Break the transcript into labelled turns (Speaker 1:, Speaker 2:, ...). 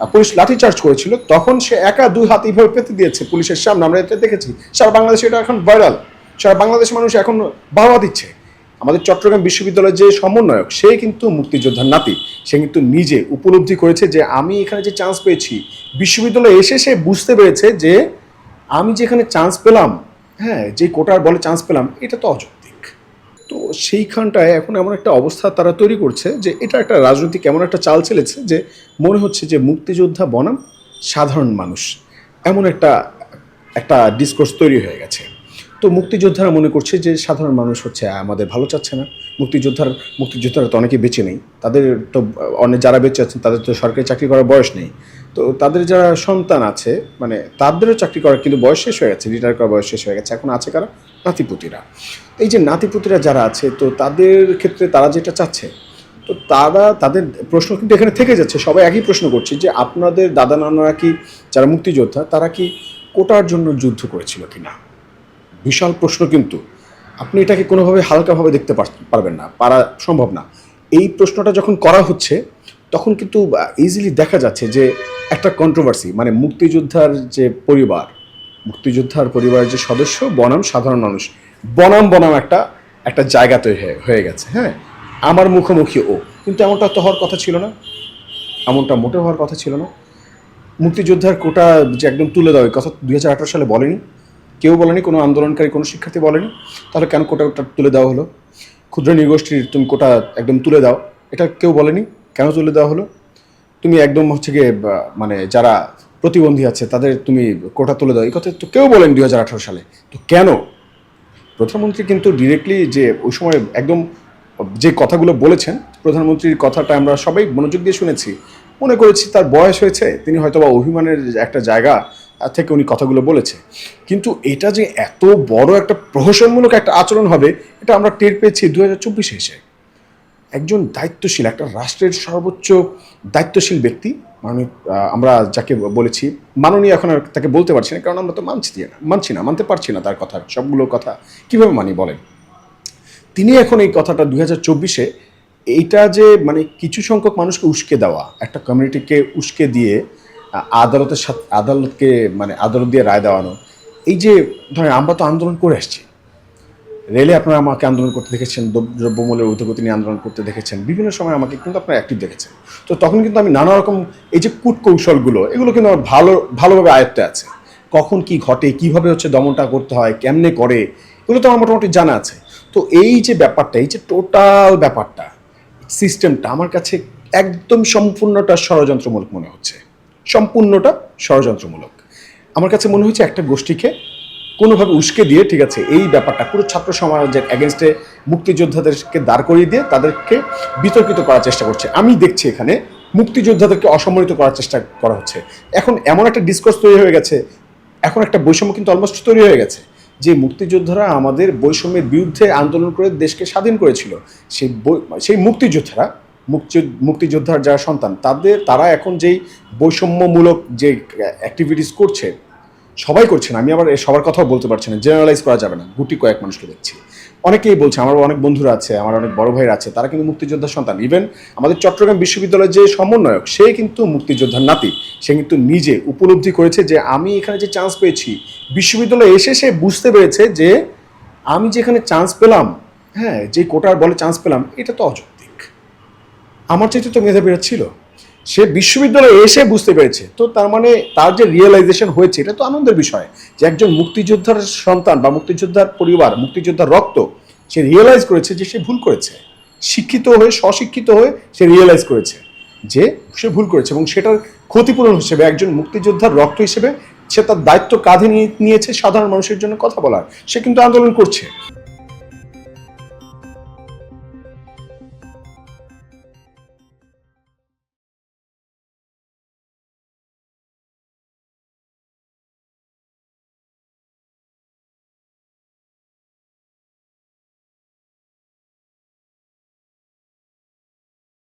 Speaker 1: Police লাঠিচার্জ করেছিল, তখন সে একা দুই হাত এইভাবে পেতে দিয়েছে পুলিশের সামনে। আমরা এটা দেখেছি। সারা বাংলাদেশে এটা এখন ভাইরাল। সারা বাংলাদেশের মানুষ এখন বাহবা দিচ্ছে। আমাদের চট্টগ্রাম বিশ্ববিদ্যালয়ের যে সমন্বয়ক, সে কিন্তু মুক্তিযোদ্ধার নাতি। সে কিন্তু নিজে উপলব্ধি করেছে যে, আমি এখানে যে চান্স পেয়েছি। বিশ্ববিদ্যালয়ে এসে সে বুঝতে পেরেছে যে, আমি যেখানে চান্স পেলাম হ্যাঁ যে কোটার বলে চান্স পেলাম, এটা তো অযৌক্তিক তো সেইখানটায় এখন এমন একটা অবস্থা তারা তৈরি করছে যে এটা একটা রাজনৈতিক এমন একটা চাল চলেছে যে মনে হচ্ছে যে মুক্তিযোদ্ধা বনাম সাধারণ মানুষ। এমন একটা একটা ডিসকোর্স তৈরি হয়ে গেছে। তো মুক্তিযোদ্ধারা মনে করছে যে সাধারণ মানুষ হচ্ছে আমাদের ভালো চাচ্ছে না। মুক্তিযোদ্ধার, মুক্তিযোদ্ধারা তো অনেকে বেঁচে নেই। তাদের তো অনেক যারা বেঁচে আছেন তাদের তো সরকারি চাকরি করার বয়স নেই। তো তাদের যারা সন্তান আছে মানে তাদেরও চাকরি করার কিন্তু বয়স শেষ হয়ে গেছে, রিটায়ার করার বয়স শেষ হয়ে গেছে। এখন আছে কারা? নাতিপুতিরা। এই যে নাতিপুতিরা যারা আছে, তো তাদের ক্ষেত্রে তারা যেটা চাচ্ছে, তো তারা তাদের প্রশ্ন কিন্তু এখানে থেকে যাচ্ছে। সবাই একই প্রশ্ন করছে যে আপনাদের দাদা নানারা কি, যারা মুক্তিযোদ্ধা, তারা কি কোটার জন্য যুদ্ধ করেছিল কি না বিশাল প্রশ্ন কিন্তু। আপনি এটাকে কোনোভাবে হালকাভাবে দেখতে পার- পারবেন না, পারা সম্ভব না। এই প্রশ্নটা যখন করা হচ্ছে, তখন কিন্তু ইজিলি দেখা যাচ্ছে যে একটা কন্ট্রোভার্সি মানে মুক্তিযোদ্ধার যে পরিবার, মুক্তিযোদ্ধার পরিবারের যে সদস্য, বনাম সাধারণ মানুষ, বনাম বনাম একটা একটা জায়গা তৈরি হয়ে- গেছে হ্যাঁ? আমার মুখোমুখি ও। কিন্তু এমনটা তো হওয়ার কথা ছিল না। এমনটা মোটে হওয়ার কথা ছিল না। মুক্তিযোদ্ধার কোটা যে একদম তুলে দেওয়া কথা দুই হাজার আঠারো সালে বলেনি। কেউ বলেনি, কোনো আন্দোলনকারী, কোনো শিক্ষার্থী বলেনি। তাহলে কেন কোটা ওটা তুলে দেওয়া হলো? ক্ষুদ্র নৃগোষ্ঠীর তুমি কোটা একদম তুলে দাও। এটা কেউ বলেনি? কেন তুলে দেওয়া হলো? তুমি একদম হচ্ছে গিয়ে মানে যারা প্রতিবন্ধী আছে, তাদের তুমি কোটা তুলে দাও। এই কথা তো কেউ বলেনি দুই সালে। তো কেন? প্রধানমন্ত্রী কিন্তু ডিরেক্টলি যে, ওই সময় একদম যে কথাগুলো বলেছেন, প্রধানমন্ত্রীর কথাটা আমরা সবাই মনোযোগ দিয়ে শুনেছি। মনে করেছি তার বয়স হয়েছে, তিনি হয়তো বা অভিমানের একটা জায়গা থেকে উনি কথাগুলো বলেছে। কিন্তু এটা যে এত বড় একটা প্রহসনমূলক একটা আচরণ হবে, এটা আমরা টের পেয়েছি দু হাজার চব্বিশে এসে। একজন দায়িত্বশীল একটা রাষ্ট্রের সর্বোচ্চ দায়িত্বশীল ব্যক্তি। মানে আহ, আমরা যাকে বলেছি মাননীয় এখন আর তাকে বলতে পারছি না কারণ আমরা তো মানছি না মানছি না মানতে পারছি না তার কথা সবগুলো কথা। কীভাবে মানি বলেন? তিনি এখন এই কথাটা দুই হাজার চব্বিশে এইটা যে মানে কিছু সংখ্যক মানুষকে উস্কে দেওয়া একটা কমিউনিটিকে উস্কে দিয়ে আদালতের সাথে আদালতকে মানে আদালত দিয়ে রায় দেওয়ানো এই যে ধরেন আমরা তো আন্দোলন করে আসছি রেলে আপনারা আমাকে আন্দোলন করতে দেখেছেন, দ্রব- দ্রব্যমূল্যের ঊর্ধ্বগতি নিয়ে আন্দোলন করতে দেখেছেন, বিভিন্ন সময় আমাকে কিন্তু আপনারা অ্যাক্টিভ দেখেছেন। তো তখন কিন্তু আমি নানা রকম এই যে কূট কৌশলগুলো এগুলো কিন্তু আমার ভালো, ভালোভাবে আয়ত্তে আছে। কখন কি ঘটে, কীভাবে হচ্ছে দমনটা করতে হয়, কেমনে করে, এগুলো তো আমার মোটামুটি জানা আছে। তো এই যে ব্যাপারটা, এই যে টোটাল ব্যাপারটা, সিস্টেমটা আমার কাছে একদম সম্পূর্ণটা ষড়যন্ত্রমূলক মনে হচ্ছে। সম্পূর্ণটা ষড়যন্ত্রমূলক। আমার কাছে মনে হচ্ছে একটা গোষ্ঠীকে কোনোভাবে উস্কে দিয়ে, ঠিক আছে, এই ব্যাপারটা পুরো ছাত্র সমাজের অ্যাগেনস্টে মুক্তিযোদ্ধাদেরকে দাঁড় করিয়ে দিয়ে তাদেরকে বিতর্কিত করার চেষ্টা করছে। আমি দেখছি এখানে মুক্তিযোদ্ধাদেরকে অসম্মানিত করার চেষ্টা করা হচ্ছে। এখন এমন একটা ডিসকোর্স তৈরি হয়ে গেছে, এখন একটা বৈষম্য কিন্তু অলমোস্ট তৈরি হয়ে গেছে, যে মুক্তিযোদ্ধারা আমাদের বৈষম্যের বিরুদ্ধে আন্দোলন করে দেশকে স্বাধীন করেছিল। সেই সেই মুক্তিযোদ্ধারা, মুক্তি, মুক্তিযোদ্ধার যারা সন্তান, তাদের, তারা এখন যেই বৈষম্যমূলক যে অ্যাক্টিভিটিস করছে সবাই করছে না, আমি আবার সবার কথাও বলতে পারছি না জেনারেলাইজ করা যাবে না, গুটি কয়েক মানুষকে দেখছি। অনেকেই বলছে, আমার অনেক বন্ধুরা আছে, আমার অনেক বড় ভাইয়ের আছে, তারা কিন্তু মুক্তিযোদ্ধার সন্তান। ইভেন আমাদের চট্টগ্রাম বিশ্ববিদ্যালয়ের যে সমন্বয়ক, সে কিন্তু মুক্তিযোদ্ধার নাতি। সে কিন্তু নিজে উপলব্ধি করেছে যে, আমি এখানে যে চান্স পেয়েছি, বিশ্ববিদ্যালয়ে এসে সে বুঝতে পেরেছে যে, আমি যেখানে চান্স পেলাম হ্যাঁ যে কোটার বলে চান্স পেলাম, এটা তো অযৌক্তিক। আমার চাইতে তো মেধাবীরা ছিল। সে বিশ্ববিদ্যালয়ে এসে বুঝতে পেরেছে। তো তার মানে তার যে রিয়েলাইজেশন হয়েছে, এটা তো আনন্দের বিষয় যে একজন মুক্তিযোদ্ধার সন্তান বা মুক্তিযোদ্ধার পরিবার, মুক্তিযোদ্ধার রক্ত সে রিয়েলাইজ করেছে যে সে ভুল করেছে। শিক্ষিত হয়ে, স্বশিক্ষিত হয়ে সে রিয়েলাইজ করেছে যে সে ভুল করেছে এবং সেটার ক্ষতিপূরণ হিসেবে একজন মুক্তিযোদ্ধার রক্ত হিসেবে সে তার দায়িত্ব কাঁধে নিয়ে নিয়েছে সাধারণ মানুষের জন্য কথা বলার। সে কিন্তু আন্দোলন করছে।